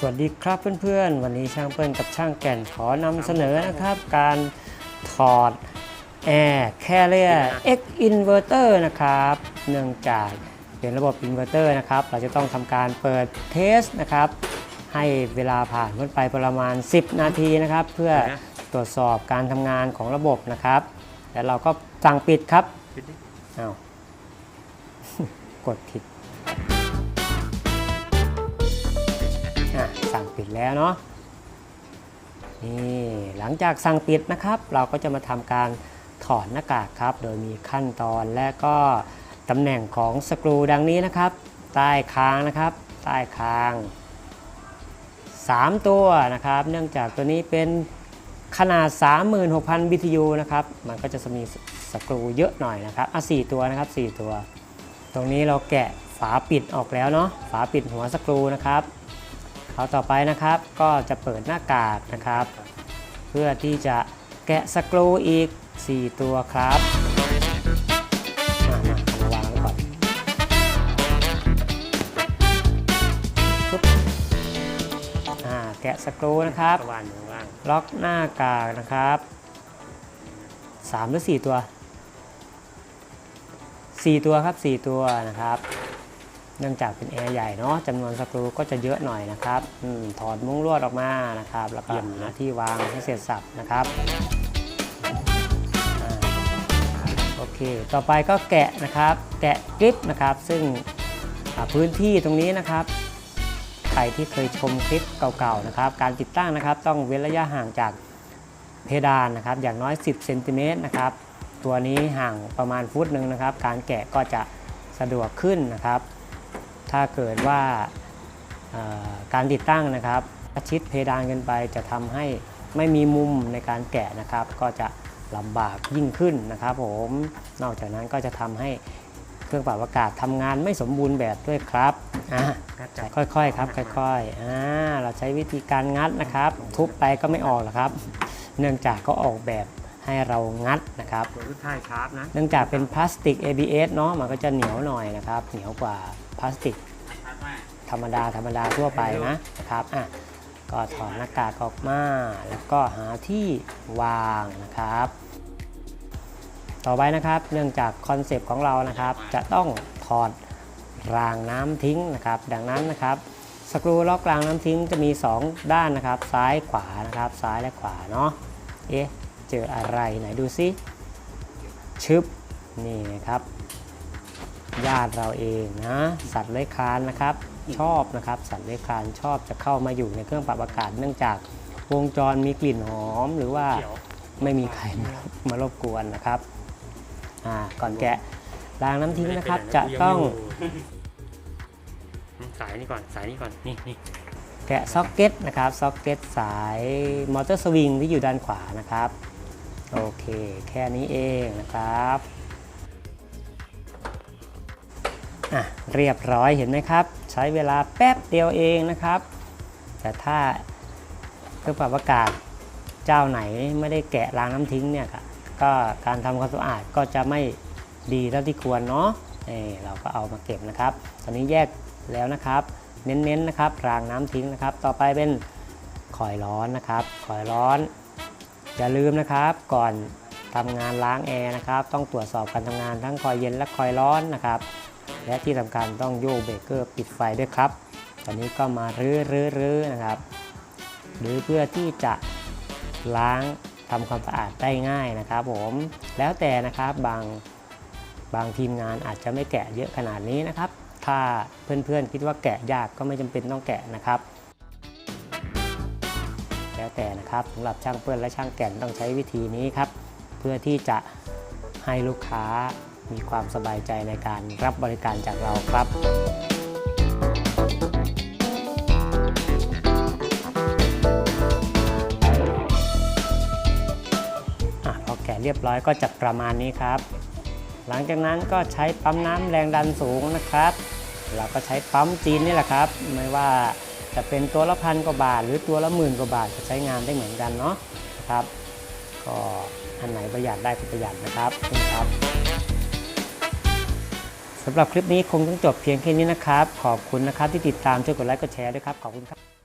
สวัสดีครับเพื่อนๆ วันนี้ช่างเปิ้ลกับช่างแก่นขอนำเสนอนะครับ การถอด Air Carrier X Inverter นะครับ เนื่องจากเป็นระบบ Inverter นะครับ เราจะต้องทำการเปิดเทสนะครับ ให้เวลาผ่านพ้นไปประมาณ 10 นาทีนะครับ เพื่อตรวจสอบการทำงานของระบบนะครับ แล้วเราก็สั่งปิดครับอ้าวกดผิด สั่งปิดแล้วเนาะนี่หลังจากสั่งปิดนะครับ เราก็จะมาทำการถอดหน้ากากครับ โดยมีขั้นตอนและก็ตำแหน่งของสกรูดังนี้นะครับ ใต้คางนะครับ ใต้คาง 3 ตัวนะครับ เนื่องจากตัวนี้เป็นขนาด 36,000 BTU นะครับ มันก็จะมีสกรูเยอะหน่อยนะครับอะ4ตัวนะครับ 4 ตัว ตรงนี้เราแกะฝาปิดออกแล้วเนาะฝาปิดหัวสกรูนะครับ เขาต่อไปนะครับก็จะเปิดหน้ากากนะครับ เพื่อที่จะแกะสกรูอีก 4 ตัวครับมามาเอามาวางไว้ก่อนปุ๊บอ่าแกะสกรูนะครับ วานอยู่ข้างล่างล็อกหน้ากากนะครับ 3 หรือ 4 ตัว 4 ตัวครับ 4 ตัวนะครับ เนื่องจากเป็นแอร์ใหญ่เนาะจำนวนสกรูก็จะเยอะหน่อยนะครับอมถอดมุ้งลวดออกมานะครับ แล้วก็หาที่วางให้เสร็จสับนะครับอ่าโอเค ต่อไปก็แกะนะครับ แกะกริปนะครับ ซึ่งอ่าพื้นที่ตรงนี้นะครับใครที่เคยชมคลิปเก่าๆนะครับ การติดตั้งนะครับ ต้องเว้นระยะห่างจากเพดานนะครับ อย่างน้อย 10เซนติเมตรนะครับ ตัวนี้ห่างประมาณฟุตหนึ่งนะครับ การแกะก็จะสะดวกขึ้นนะครับ ถ้าเกิดว่าเอ่อการติดตั้งนะครับประชิดเพดานเกินไปจะทำให้ไม่มีมุมในการแกะนะครับ ก็จะลำบากยิ่งขึ้นนะครับ ผมนอกจากนั้นก็จะทำให้เครื่องปรับอากาศทำงานไม่สมบูรณ์แบบด้วยครับอะงัดใจค่อยๆครับค่อยๆอ่าเราใช้วิธีการงัดนะครับ ทุบไปก็ไม่ออกหรอกครับ เนื่องจากเขาออกแบบให้เรางัดนะครับตัวทุกท้ายชาร์ปนะเนื่องจากเป็นพลาสติก ABS เนาะมันก็จะเหนียวหน่อยนะครับ เหนียวกว่า พลาสติก ธรรมดาธรรมดาทั่วไปนะครับอะก็ถอดหน้ากากออกมา แล้วก็หาที่วางนะครับ ต่อไปนะครับเนื่องจากคอนเซปต์ของเรานะครับ จะต้องถอดรางน้ำทิ้งนะครับ ดังนั้นนะครับสกรูล็อกรางน้ำทิ้งจะมี 2 ด้านนะครับ ซ้ายขวานะครับ ซ้ายและขวาเนาะเอ๊ะเจออะไรไหนดูซิชึบนี่นะครับ ญาติเราเองนะ สัตว์เลื้อยคลานนะครับ ชอบนะครับ สัตว์เลื้อยคลานชอบจะเข้ามาอยู่ในเครื่องปรับอากาศเนื่องจากวงจรมีกลิ่นหอม หรือว่าเขียวไม่มีใครมามารบกวนนะครับอ่าก่อนแกะรางน้ำทิ้งนะครับ จะต้องสายนี่ก่อนสายนี่ก่อนนี่นี่แกะซ็อกเก็ตนะครับซ็อกเก็ตสายมอเตอร์สวิงที่อยู่ด้านขวานะครับ โอเค แค่นี้เองนะครับ อะเรียบร้อยเห็นไหมครับ ใช้เวลาแป๊บเดียวเองนะครับ แต่ถ้าเครื่องปรับอากาศเจ้าไหนไม่ได้แกะรางน้ำทิ้งเนี่ยก็ก็การทำความสะอาดก็จะไม่ดีเท่าที่ควรเนาะนี่เราก็เอามาเก็บนะครับ ตอนนี้แยกแล้วนะครับ เน้นๆนะครับรางน้ำทิ้งนะครับ ต่อไปเป็นคอยร้อนนะครับคอยร้อน อย่าลืมนะครับก่อนทำงานล้างแอร์นะครับ ต้องตรวจสอบการทำงานทั้งคอยเย็นและคอยร้อนนะครับ และที่สำคัญต้องโยกเบรกเกอร์ปิดไฟด้วยครับ ตอนนี้ก็มารื้อรื้อรื้อนะครับหรือเพื่อที่จะล้างทำความสะอาดได้ง่ายนะครับ ผมแล้วแต่นะครับบางบางทีมงานอาจจะไม่แกะเยอะขนาดนี้นะครับ ถ้าเพื่อนๆคิดว่าแกะยากก็ไม่จำเป็นต้องแกะนะครับ แล้วแต่นะครับสำหรับช่างเปิ้ลและช่างแก่นต้องใช้วิธีนี้ครับ เพื่อที่จะให้ลูกค้า มีความสบายใจในการรับบริการจากเราครับอพอแกะเรียบร้อยก็จะประมาณนี้ครับ หลังจากนั้นก็ใช้ปั๊มน้ำแรงดันสูงนะครับ เราก็ใช้ปั๊มจีนนี่แหละครับ ไม่ว่าจะเป็นตัวละพันกว่าบาท หรือตัวละหมื่นกว่าบาทจะใช้งานได้เหมือนกันเนาะครับ ก็อันไหนประหยัดได้ก็ประหยัดนะครับนี่ครับ สำหรับคลิปนี้คงต้องจบเพียงแค่นี้นะครับ ขอบคุณนะครับที่ติดตามช่วยกดไลค์กดแชร์ด้วยครับ ขอบคุณครับ